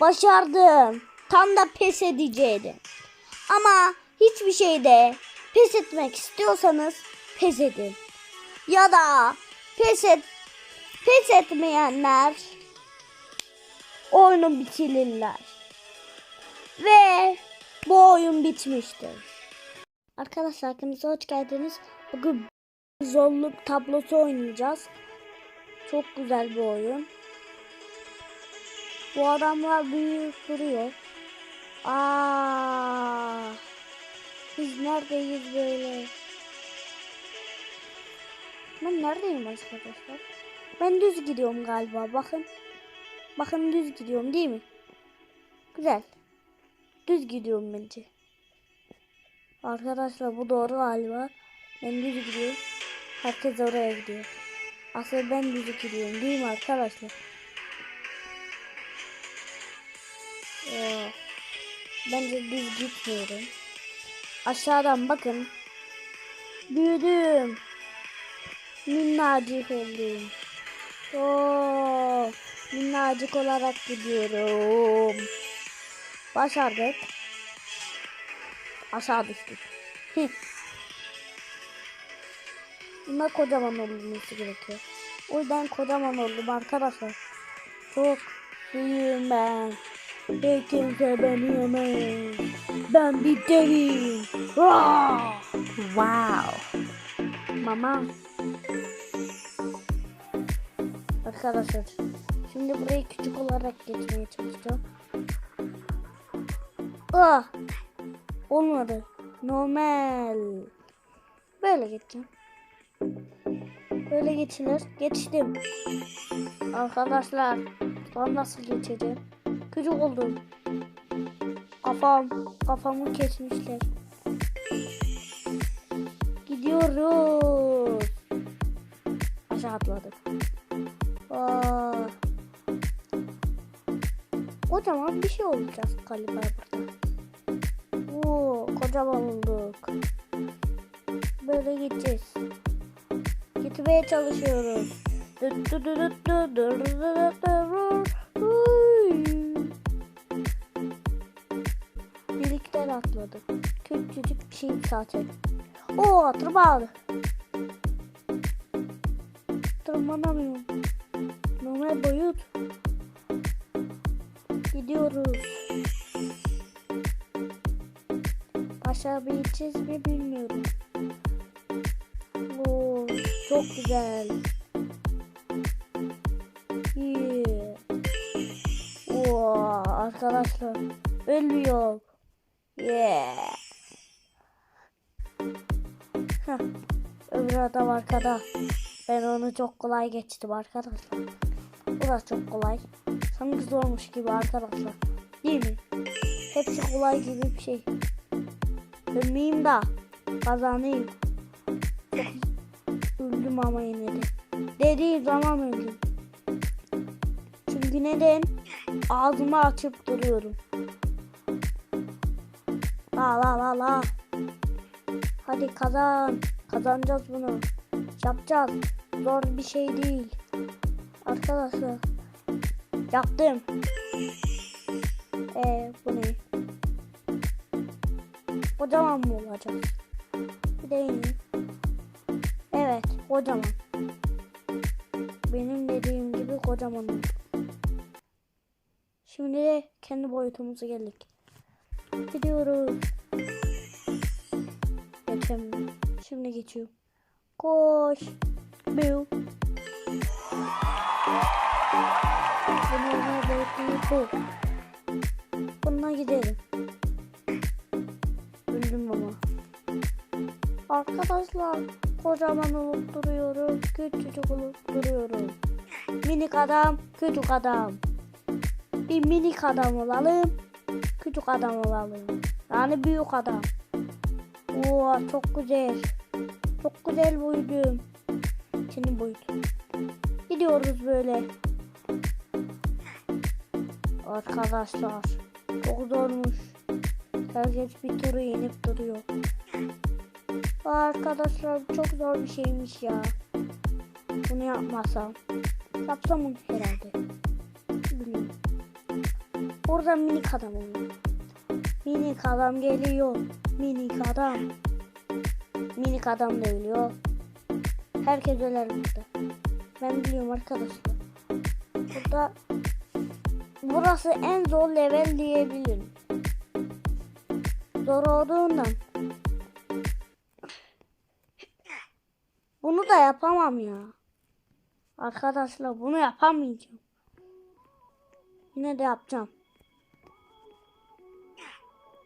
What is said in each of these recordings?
Başardım. Tam da pes edeceydim. Ama hiçbir şeyde pes etmek istiyorsanız pes edin. Ya da pes et pes etmeyenler oyunu bitirirler. Ve bu oyun bitmiştir. Arkadaşlar hepinize hoş geldiniz. Bugün zorluk tablosu oynayacağız. Çok güzel bir oyun. Bu adamlar büyük duruyor. Aa, biz neredeyiz böyle? Ben neredeyim arkadaşlar? Ben düz gidiyorum galiba. Bakın. Bakın düz gidiyorum değil mi? Güzel. Düz gidiyorum bence. Arkadaşlar bu doğru galiba. Ben düz gidiyorum. Herkes oraya gidiyor. Aslında ben düz gidiyorum değil mi arkadaşlar? Ee, bence düz gitmiyorum. Aşağıdan bakın. Büyüdüm. Minnacık oldum. Oo, minnacık olarak gidiyorum. Başardık. Aşağı düştük. Bunlar kocaman olması gerekiyor. O yüzden kocaman oldum arkadaşlar. Çok iyiyim ben. Hiç kimse beni yemez. Ben bir. Vah! Wow. Mama. Arkadaşlar. Şimdi burayı küçük olarak geçmeye çalışacağım. Ah! Olmadı. Normal. Böyle geçeceğim. Böyle geçilir. Geçtim. Arkadaşlar. Ben nasıl geçeceğim? Küçük oldum. Kafam. Kafamı kesmişler. Gidiyoruz. Aşağı atladık. Aa. Kocaman bir şey olacağız galiba burada. Oo, kocaman olduk. Böyle gideceğiz. Gitmeye çalışıyoruz. Dıt dıt dıt dıt dır dır dır Atladık. Küçücük bir şey zaten. Oo tırmandı. Tırmanamıyorum. Normal boyut. Gidiyoruz. Başarabileceğiz mi bilmiyorum. Oo, çok güzel. Yeah. Oo, arkadaşlar ölmüyor. Yeah. Heh, öbür adam arkada. Ben onu çok kolay geçtim arkadaşlar. Bu da çok kolay. Sanki zormuş gibi arkadaşlar. Değil mi? Hepsi kolay gibi bir şey. Ölmeyeyim da kazanayım. Öldüm ama yine de. Dediği zaman öldüm. Çünkü neden? Ağzımı açıp duruyorum. La la la la. Hadi kazan. Kazanacağız bunu. Yapacağız. Zor bir şey değil. Arkadaşlar. Yaptım. Ee, bu ne? Kocaman mı olacak? Bir de yine. Evet, kocaman. Benim dediğim gibi kocaman. Şimdi de kendi boyutumuza geldik. Gidiyoruz. Geçemiyorum. Şimdi geçiyorum. Koş. Biu. Bu normal boyut değil bu. Bununla gidelim. Öldüm ama. Arkadaşlar kocaman olup duruyorum. Küçücük olup duruyorum. Minik adam, küçük adam. Bir minik adam olalım. Küçük adam olalım. Yani büyük adam. Oo çok güzel. Çok güzel boydum. Senin boyutun. Gidiyoruz böyle. Arkadaşlar çok zormuş. Herkes bir turu yenip duruyor. Arkadaşlar çok zor bir şeymiş ya. Bunu yapmasam. Yapsam herhalde? Bilmiyorum. Burada minik adam oluyor. Minik adam geliyor. Minik adam. Minik adam da ölüyor. Herkes öler burada. Ben biliyorum arkadaşlar. Burada burası en zor level diyebilirim. Zor olduğundan. Bunu da yapamam ya. Arkadaşlar bunu yapamayacağım. Yine de yapacağım.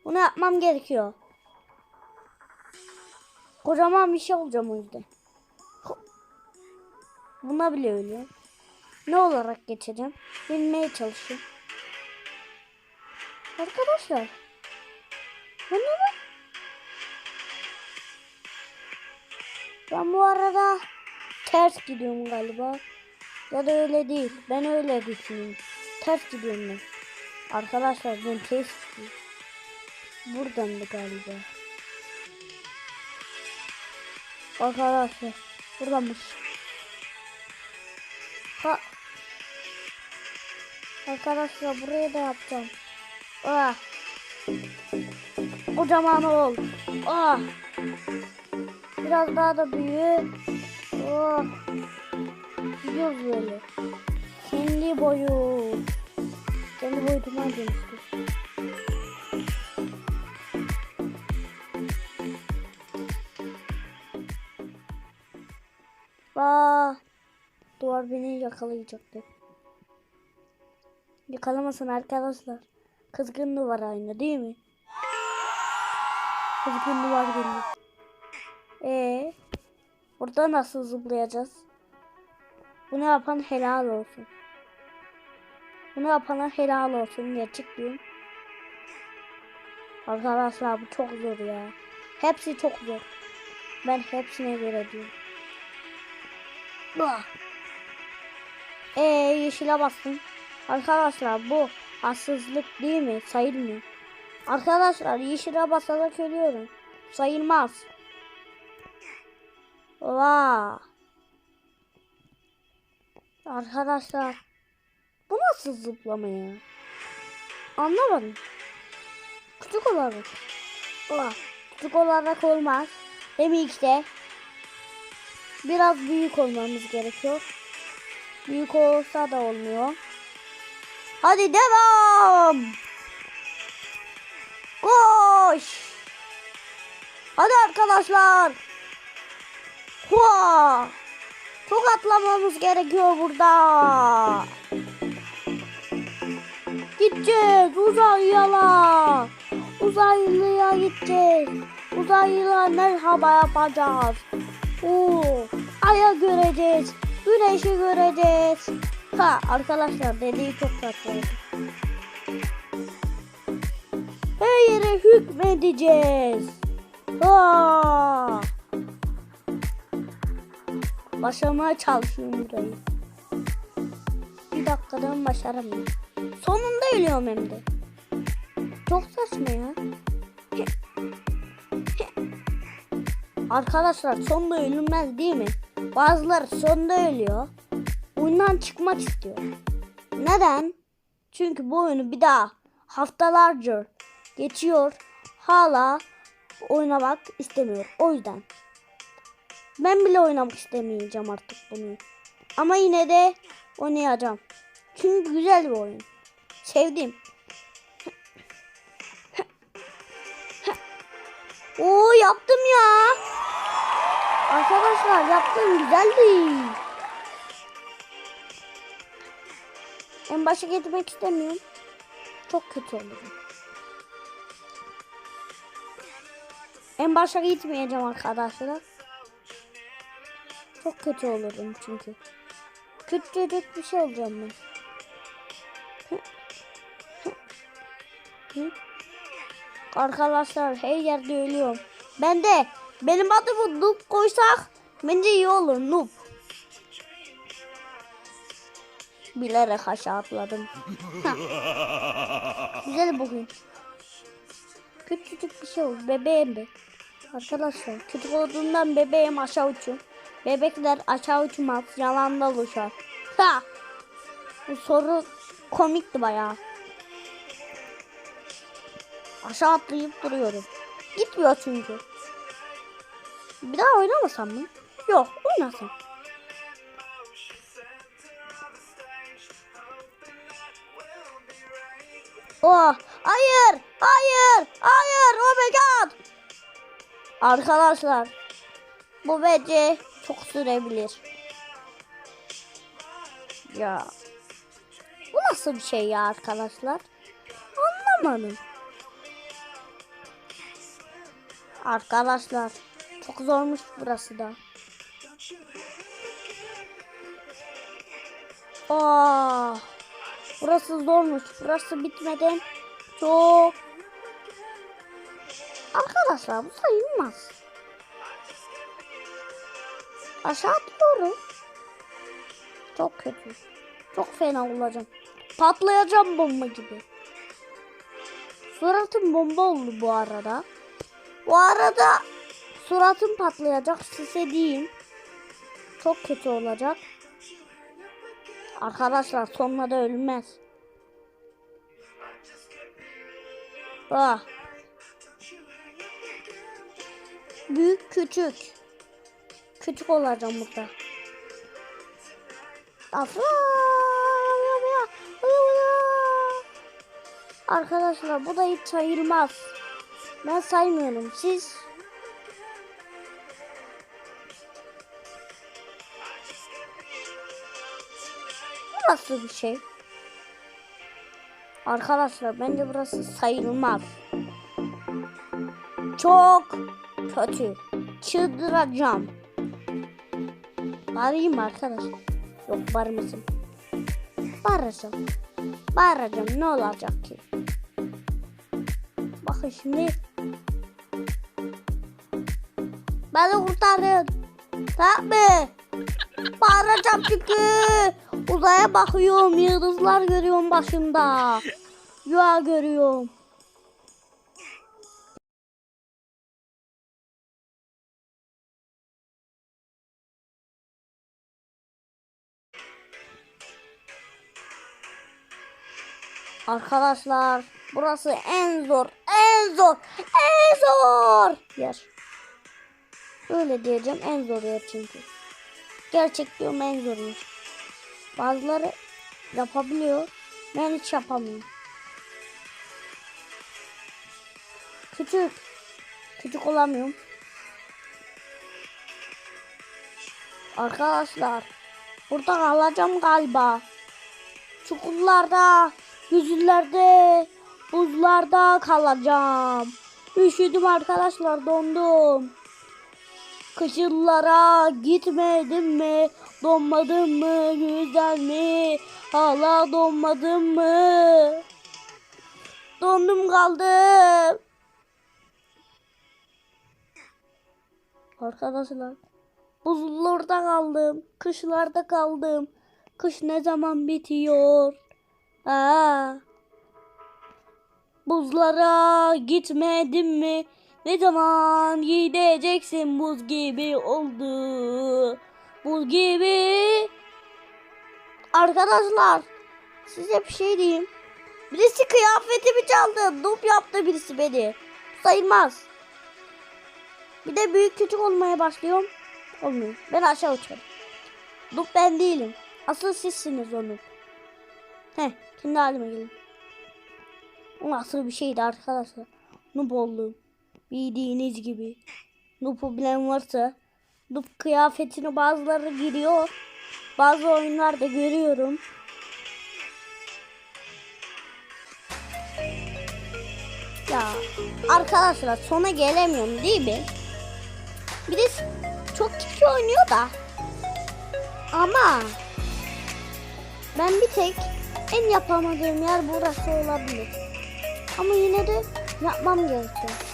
Bunu yapmam gerekiyor. Kocaman bir şey olacağım o yüzden. Buna bile ölüyor. Ne olarak geçeceğim? Bilmeye çalışıyorum. Arkadaşlar. Ben neden? Ben bu arada ters gidiyorum galiba. Ya da öyle değil. Ben öyle düşünüyorum. Ters gidiyorum ben. Arkadaşlar ben ters gidiyorum. Buradan da galiba. Arkadaşlar buradanmış. Ha. Arkadaşlar buraya da yapacağım. Ah. Kocaman ol. Ah. Biraz daha da büyü. Oh. Gidiyoruz böyle. Kendi boyu. Kendi boyutuma dönüştü. Vaa. Duvar beni yakalayacaktı. Yakalamasın arkadaşlar. Kızgın duvar aynı değil mi? Kızgın duvar geliyor. Ee, burada nasıl zıplayacağız? Bunu yapan helal olsun. Bunu yapana helal olsun gerçekten. Arkadaşlar bu çok zor ya. Hepsi çok zor. Ben hepsine göre diyorum. Bah. Ee yeşile bastım. Arkadaşlar bu haksızlık değil mi? Sayılmıyor. Arkadaşlar yeşile basarak ölüyorum. Sayılmaz. Vaa. Arkadaşlar bu nasıl zıplama ya? Anlamadım. Küçük olarak. Vaa. Küçük olarak olmaz. Hem işte biraz büyük olmamız gerekiyor. Büyük olsa da olmuyor. Hadi devam. Koş. Hadi arkadaşlar. Hua. Çok atlamamız gerekiyor burada. Gideceğiz uzaylıya. Uzaylıya gideceğiz. Uzaylıya merhaba yapacağız. Oo, aya göreceğiz. Güneşi göreceğiz. Ha arkadaşlar dediği çok tatlıydı. Her yere hükmedeceğiz. Ha. Başarmaya çalışıyorum burayı. Bir dakikadan başaramıyorum. Sonunda ölüyorum hem de. Çok saçma ya. Arkadaşlar sonda ölünmez değil mi? Bazıları sonda ölüyor. Oyundan çıkmak istiyor. Neden? Çünkü bu oyunu bir daha haftalarca geçiyor. Hala oynamak istemiyor. O yüzden. Ben bile oynamak istemeyeceğim artık bunu. Ama yine de oynayacağım. Çünkü güzel bir oyun. Sevdim. Oo yaptım ya. Arkadaşlar yaptım güzeldi. En başa gitmek istemiyorum. Çok kötü olurum. En başa gitmeyeceğim arkadaşlar. Çok kötü olurum çünkü. Küçücük bir şey olacağım ben. Arkadaşlar her yerde ölüyorum. Ben de benim adımı noob koysak bence iyi olur noob. Bilerek aşağı atladım. Güzel bugün. Küçücük bir şey oldu. Bebeğim be. Arkadaşlar küçük olduğundan bebeğim aşağı uçuyor. Bebekler aşağı uçmaz. Yalandan uçar. Ha! Bu soru komikti bayağı. Aşağı atlayıp duruyorum. Gitmiyor çünkü. Bir daha oynamasam mı? Yok oynasam. Oh, hayır, hayır, hayır, oh my god. Arkadaşlar, bu bence çok sürebilir. Ya, bu nasıl bir şey ya arkadaşlar? Anlamadım. Arkadaşlar, çok zormuş burası da. Aa, burası zormuş. Burası bitmeden çok. Arkadaşlar bu sayılmaz. Aşağı atlıyorum. Çok kötü. Çok fena olacağım. Patlayacağım bomba gibi. Suratım bomba oldu bu arada. Bu arada suratım patlayacak size diyeyim. Çok kötü olacak. Arkadaşlar sonunda da ölmez. Ah. Büyük küçük. Küçük olacağım burada. Afra. Arkadaşlar bu da hiç sayılmaz. Ben saymıyorum. Siz nasıl bir şey? Arkadaşlar bence burası sayılmaz. Çok kötü. Çıldıracağım. Bağırayım mı arkadaşlar? Yok bağırmasın. Bağıracağım. Bağıracağım ne olacak ki? Bakın şimdi. Beni kurtarın. Mı? Bağıracağım çünkü. Uzaya bakıyorum. Yıldızlar görüyorum başımda. Rüya görüyorum. Arkadaşlar burası en zor, en zor, en zor yer. Öyle diyeceğim en zor yer çünkü. Gerçek diyorum en zor yer. Bazıları yapabiliyor. Ben hiç yapamıyorum. Küçük. Küçük olamıyorum. Arkadaşlar. Burada kalacağım galiba. Çukurlarda, yüzüllerde, buzlarda kalacağım. Üşüdüm arkadaşlar dondum. Kışıllara gitmedim mi? Donmadım mı? Güzel mi? Hala donmadım mı? Dondum kaldım. Arkadaşlar buzullarda kaldım. Kışlarda kaldım. Kış ne zaman bitiyor? Aa. Buzlara gitmedim mi? Ne zaman gideceksin buz gibi oldu. Buz gibi. Arkadaşlar size bir şey diyeyim. Birisi kıyafetimi çaldı. Dup yaptı birisi beni. Sayılmaz. Bir de büyük küçük olmaya başlıyorum. Olmuyor. Ben aşağı uçarım. Dup ben değilim. Asıl sizsiniz onu. Heh, kendi halime gelin. O nasıl bir şeydi arkadaşlar. Noob oldum. Bildiğiniz gibi. Noob'u bilen varsa. Noob kıyafetini bazıları giriyor. Bazı oyunlarda görüyorum. Ya arkadaşlar sona gelemiyorum değil mi? Bir de çok kişi oynuyor da. Ama ben bir tek en yapamadığım yer burası olabilir. Ama yine de yapmam gerekiyor.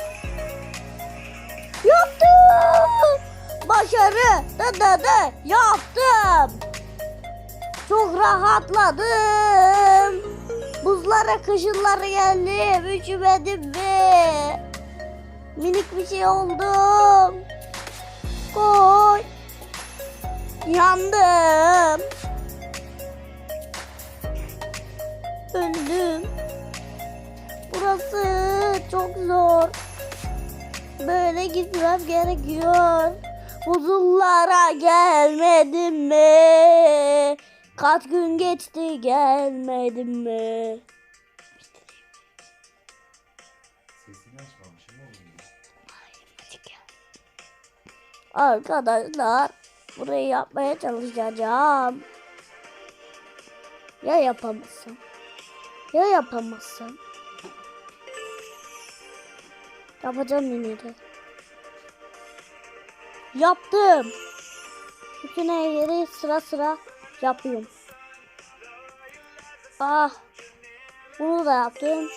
Başarı! Da yaptım! Çok rahatladım. Buzlara kışınlara geldim. Üşümedim mi? Minik bir şey oldum. Koy. Yandım. Öldüm. Burası çok zor. Böyle gitmem gerekiyor. Buzullara gelmedim mi? Kaç gün geçti gelmedim mi? Sesini açmamışım oğlum. Arkadaşlar burayı yapmaya çalışacağım. Ya yapamazsam? Ya yapamazsam? Yapacağım yine de. Yaptım. Bütün her sıra sıra yapıyorum. Ah. Bunu da yaptım.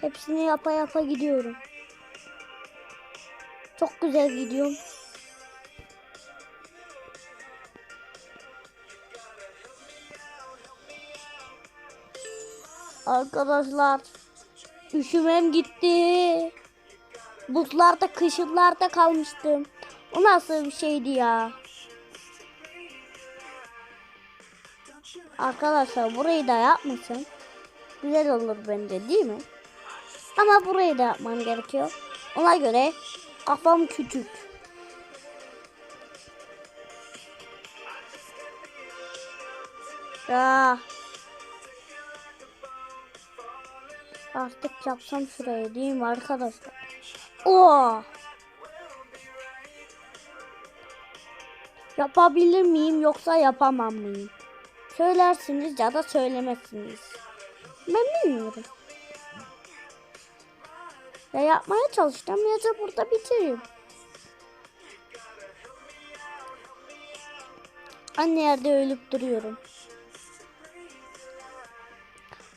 Hepsini yapa yapa gidiyorum. Çok güzel gidiyorum. Arkadaşlar üşümem gitti. Buzlarda kışınlarda kalmıştım. O nasıl bir şeydi ya? Arkadaşlar burayı da yapmasın. Güzel olur bence değil mi? Ama burayı da yapmam gerekiyor. Ona göre kafam küçük. Ya. Artık yapsam şurayı değil mi arkadaşlar? Oo. Yapabilir miyim yoksa yapamam mıyım? Söylersiniz ya da söylemezsiniz. Ben bilmiyorum. Ya yapmaya çalışacağım ya da burada bitireyim. Anne yerde ölüp duruyorum.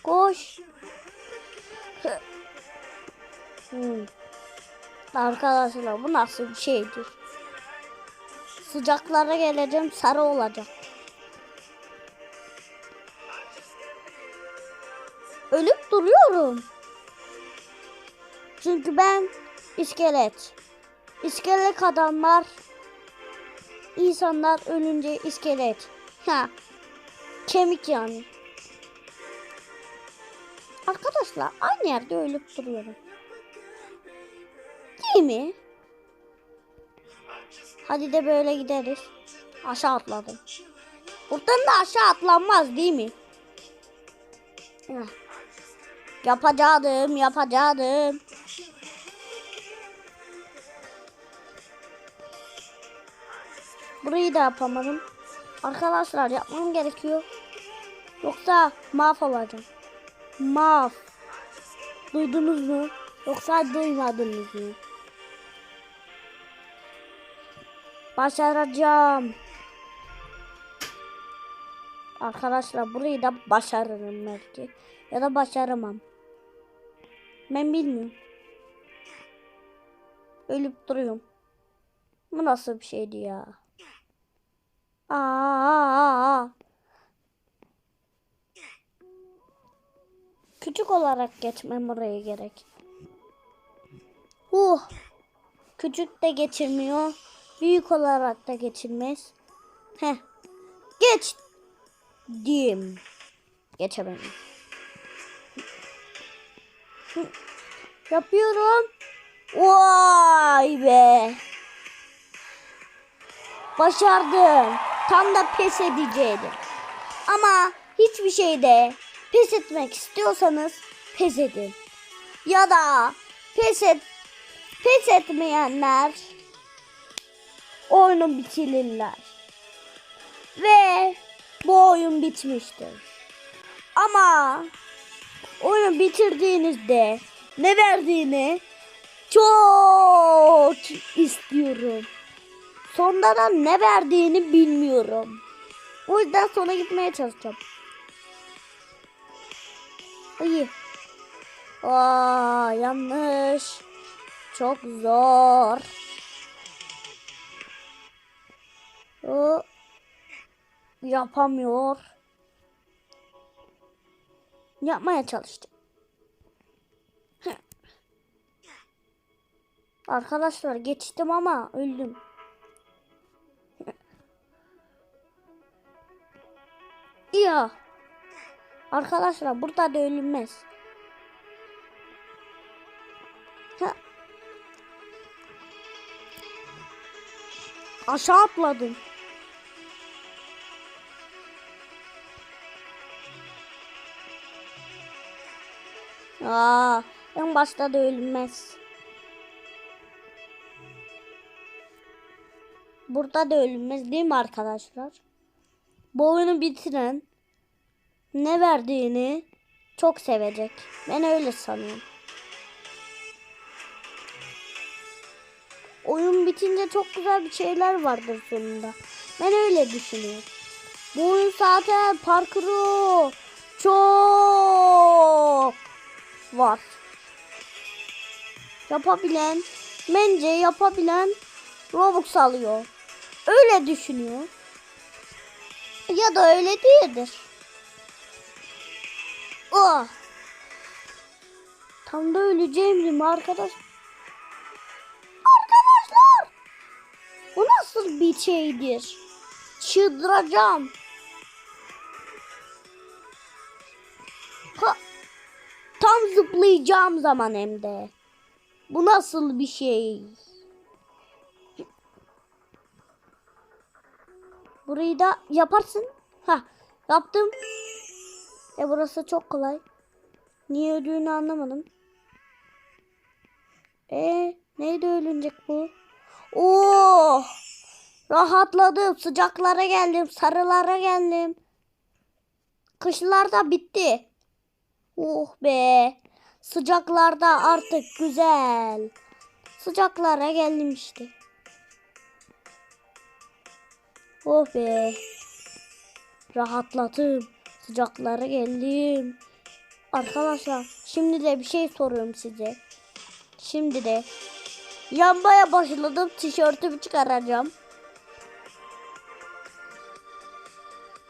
Koş. Hmm. Arkadaşlar bu nasıl bir şeydir? Sıcaklara geleceğim sarı olacak. Ölüp duruyorum. Çünkü ben iskelet. İskelet adamlar insanlar ölünce iskelet. Ha. Kemik yani. Arkadaşlar aynı yerde ölüp duruyorum. Değil mi? Hadi de böyle gideriz. Aşağı atladım. Buradan da aşağı atlanmaz değil mi? Yapacaktım, yapacaktım. Burayı da yapamadım. Arkadaşlar yapmam gerekiyor. Yoksa mahvolacağım. Maf. Duydunuz mu? Yoksa duymadınız mı? Başaracağım. Arkadaşlar burayı da başarırım belki. Ya da başaramam. Ben bilmiyorum. Ölüp duruyorum. Bu nasıl bir şeydi ya? Aa, Küçük olarak geçmem buraya gerek. Uh. Küçük de geçirmiyor. Büyük olarak da geçilmez. Heh. Geç. Dim. Geçemedim. Yapıyorum. Vay be. Başardım. Tam da pes edeceydim. Ama hiçbir şeyde pes etmek istiyorsanız pes edin. Ya da pes et pes etmeyenler oyunu bitirirler. Ve bu oyun bitmiştir. Ama oyunu bitirdiğinizde ne verdiğini çok istiyorum. Sonunda da ne verdiğini bilmiyorum. O yüzden sona gitmeye çalışacağım. İyi. Aa, yanlış. Çok zor. Yapamıyor. Yapmaya çalıştı. Arkadaşlar geçtim ama öldüm. ya. Arkadaşlar burada da ölünmez. Aşağı atladım. Aa, en başta da ölünmez. Burada da ölünmez değil mi arkadaşlar? Bu oyunu bitiren ne verdiğini çok sevecek. Ben öyle sanıyorum. Oyun bitince çok güzel bir şeyler vardır sonunda. Ben öyle düşünüyorum. Bu oyun zaten parkuru çok var. Yapabilen, bence yapabilen Robux alıyor. Öyle düşünüyor. Ya da öyle değildir. Oh. Tam da öleceğim değil mi arkadaş? Arkadaşlar! Bu nasıl bir şeydir? Çıldıracağım. Ha, tam zıplayacağım zaman hem de. Bu nasıl bir şey? Burayı da yaparsın. Ha, yaptım. E burası çok kolay. Niye öldüğünü anlamadım. E neydi ölünecek bu? Oo! Rahatladım. Sıcaklara geldim. Sarılara geldim. Kışlar da bitti. Oh be. Sıcaklarda artık güzel. Sıcaklara geldim işte. Oh be. Rahatladım. Sıcaklara geldim. Arkadaşlar şimdi de bir şey soruyorum size. Şimdi de yanmaya başladım. Tişörtümü çıkaracağım.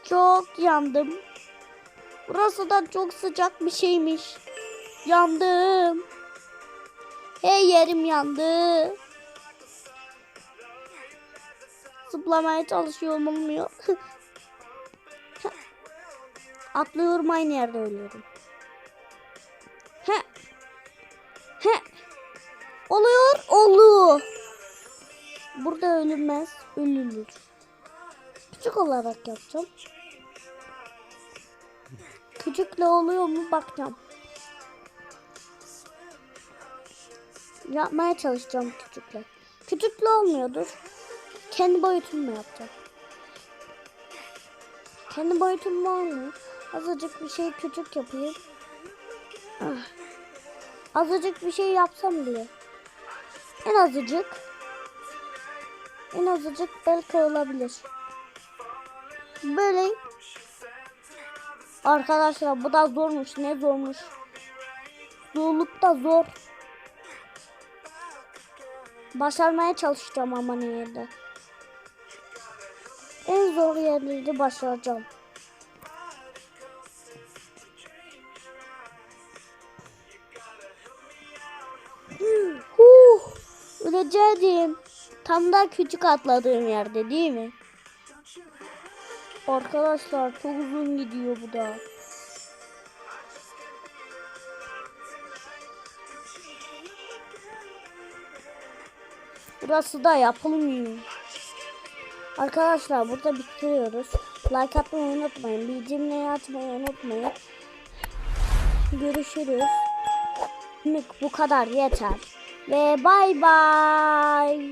Çok yandım. Burası da çok sıcak bir şeymiş. Yandım. Hey yerim yandı. Zıplamaya çalışıyorum olmuyor. Atlıyorum aynı yerde ölüyorum. He. He. Oluyor, oluyor. Burada ölünmez, ölünür. Küçük olarak yapacağım. Küçükle oluyor mu bakacağım. Yapmaya çalışacağım küçükle. Küçükle olmuyordur. Kendi boyutumla yapacağım. Kendi boyutumla olmuyor. Azıcık bir şey küçük yapayım. Ah. Azıcık bir şey yapsam bile. En azıcık. En azıcık belki olabilir. Böyle. Arkadaşlar bu da zormuş. Ne zormuş. Zorluk da zor. Başarmaya çalışacağım ama nerede. En zor yerleri başaracağım. Huh, öleceğim. Tam da küçük atladığım yerde değil mi? Arkadaşlar çok uzun gidiyor bu da. Burası da yapılmıyor. Arkadaşlar burada bitiriyoruz. Like atmayı unutmayın. Bildirimleri açmayı unutmayın. Görüşürüz. Bu kadar yeter. Ve bay bay.